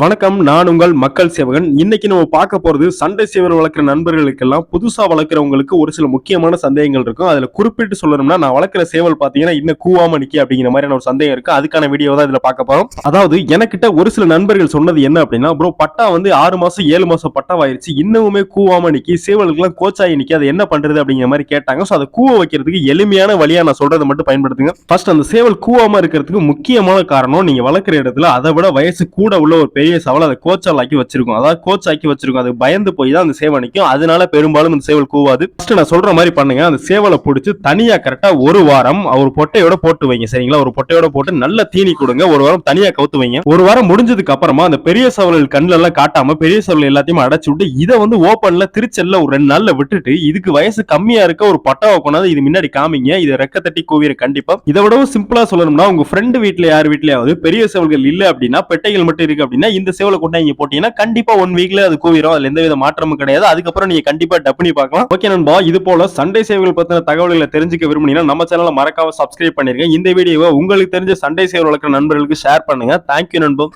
வணக்கம் நான் உங்கள் மக்கள் சேவகன். இன்னைக்கு நம்ம பார்க்க போறது சண்டை சேவல் வளர்க்குற நண்பர்களுக்கெல்லாம் புதுசா வளர்க்குறவங்களுக்கு ஒரு சில முக்கியமான சந்தேகங்கள் இருக்கும். அதுல குறிப்பிட்டு சொல்லணும்னா நான் வளர்க்குற சேவல் பாத்தீங்கன்னா இன்னும் கூவாம நிக்கி அப்படிங்கிற மாதிரியான ஒரு சந்தேகம் இருக்கு. அதுக்கான வீடியோ தான் இதுல பார்க்க போறோம். அதாவது எனக்கிட்ட ஒரு சில நண்பர்கள் சொன்னது என்ன அப்படின்னா ப்ரோ பட்டா வந்து ஆறு மாசம் ஏழு மாசம் பட்டாவாயிருச்சு. இன்னமுமே கூவாம நிக்கி சேவலுக்குலாம் கோச்சாகி நிக்கி. அதை என்ன பண்றது? அப்படிங்கிற மாதிரி கேட்டாங்க. ஸோ அதை கூவ வைக்கிறதுக்கு எளிமையான வழியா நான் சொல்றதை மட்டும் பயன்படுத்துங்க. ஃபர்ஸ்ட் அந்த சேவல் கூவாம இருக்கிறதுக்கு முக்கியமான காரணம் நீங்க வளர்க்குற இடத்துல அதை விட வயசு கூட உள்ள ஒரு பெரிய சவால் அதை கோச்சால் ஆக்கி வச்சிருக்கும். அதாவது கோச் ஆக்கி வச்சிருக்கும். அது பயந்து போய் தான் அந்த சேவல் நிற்கும் அதனால பெரும்பாலும் அந்த சேவல் கூவாது. ஃபர்ஸ்ட் நான் சொல்ற மாதிரி பண்ணுங்க. அந்த சேவலை பிடிச்சி தனியா கரெக்டா ஒரு வாரம் ஒரு பொட்டையோட போட்டு வைங்க. சரிங்களா? ஒரு பொட்டையோட போட்டு நல்ல தீனி கொடுங்க. ஒரு வாரம் தனியா கவுத்து வைங்க. ஒரு வாரம் முடிஞ்சதுக்கு அப்புறமா அந்த பெரிய சவல்கள் கண்ணில எல்லாம் காட்டாம பெரிய சவல் எல்லாத்தையும் அடைச்சு விட்டு இதை வந்து ஓப்பன்ல திருச்செல்ல ஒரு ரெண்டு நாள்ல விட்டுட்டு இதுக்கு வயசு கம்மியா இருக்க ஒரு பட்டாவை கொண்டாந்து இது முன்னாடி காமிங்க. இதை ரெக்க தட்டி கூவிர கண்டிப்பா. இதை விடவும் சிம்பிளா சொல்லணும்னா உங்க ஃப்ரெண்டு வீட்டுல யார் வீட்லயாவது பெரிய சேவல்கள் இல்ல அப்படின்னா பெட்டைகள் மட்டும் இருக்கு அப்படின்னா இந்த சேவலை கொண்டு இங்க போட்டீங்கன்னா கண்டிப்பா ஒன் வீக்ல அது கூவிரும். அதுல எந்த வித மாற்றமும் கிடையாது. அதுக்கப்புறம் நீங்க கண்டிப்பா டப் பார்க்கலாம். ஓகே நண்பா இது போல சண்டை சேவைகள் பத்தின தகவல்களை தெரிஞ்சுக்க விரும்புனீங்கன்னா நம்ம சேனலை மறக்காம சப்ஸ்கிரைப் பண்ணிருங்க. இந்த வீடியோவை உங்களுக்கு தெரிஞ்ச சண்டை சேவல் வளர்க்குற நண்பர்களுக்கு ஷேர் பண்ணுங்க. தேங்க்யூ நண்பா.